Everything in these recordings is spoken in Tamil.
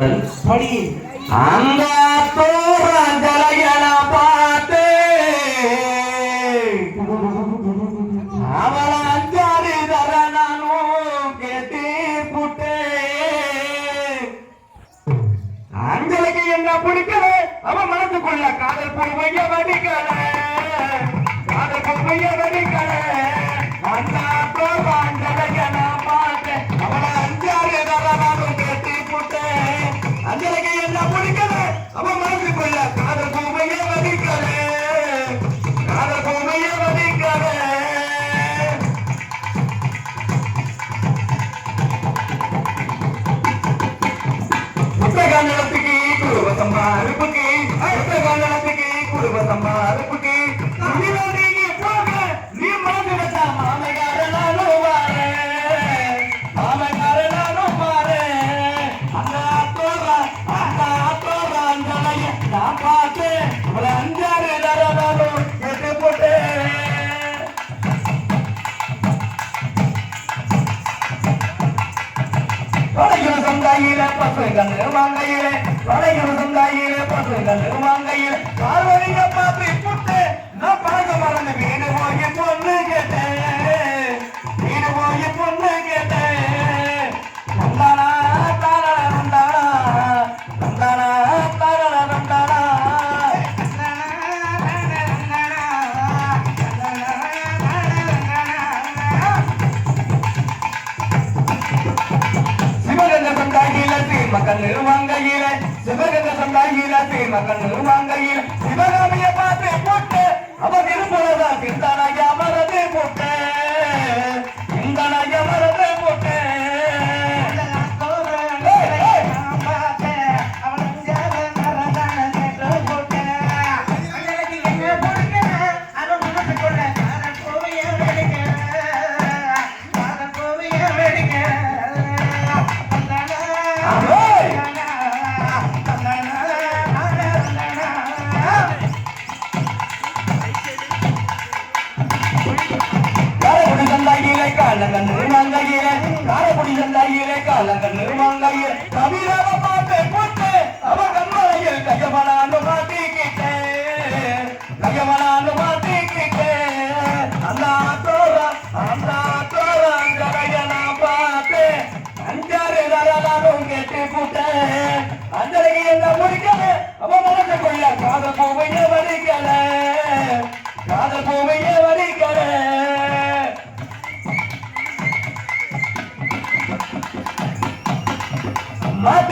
படி அந்த தோற பார்த்து. அவள அஞ்சாறு தர நானும் கேட்டு புட்டே அஞ்சலுக்கு என்ன பிடிக்கல அவன் மனசுக்குள்ள காதல் போய் பொறுமைய வடிக்கல. குடும்ப சம்பாருப்புக்கு புத்தகாண்டத்துக்கு குடும்ப சம்பா வளைகிற சந்தாயில பசுங்கள் நிர்வாங்கையில வளைகிற சந்தாயில பசுங்கள் நிர்வாங்கையில. பார்வதிங்க பாப்பி சந்தாயில வாங்கையில சிவகங்க சந்தாயில தீர்மக்கள் நிறுவாங்கையில சிவகாமிய பார்த்து போட்டு அவர் இருப்பதா திருந்தானாய மரதே போட்டு இந்தனாய மரதே போட்டு. காரைக்குடி சந்தாயிலே காலங்கள் நிறுவாங்கையிலே காரைக்குடி சந்தாயிலே காலங்கள் நிறுவாங்கையிலே கவிராவ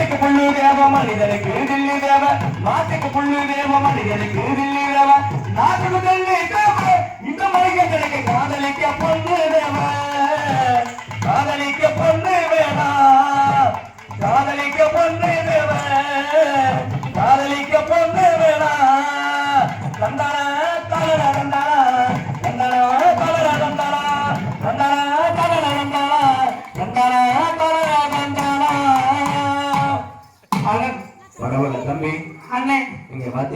மாட்டுக்கு புள்ளு தேவ மனிதனுக்கு தில்லி தேவ மாட்டுக்கு புள்ளு தேவ மனிதனுக்கு தில்லி தேவ நாட்டுக்கு தில்லி தேவ இந்த மனிதனுக்கு காதலிக்க பொண்ணு தேவ காதலிக்க பொண்ணு வேணா காதலிக்க பொண்ணு தேவ காதலிக்க பொண்ணு வேணா தந்தானா அண்ணன் பரவாயில்ல தம்பி அண்ணே நீங்க பாத்தீங்க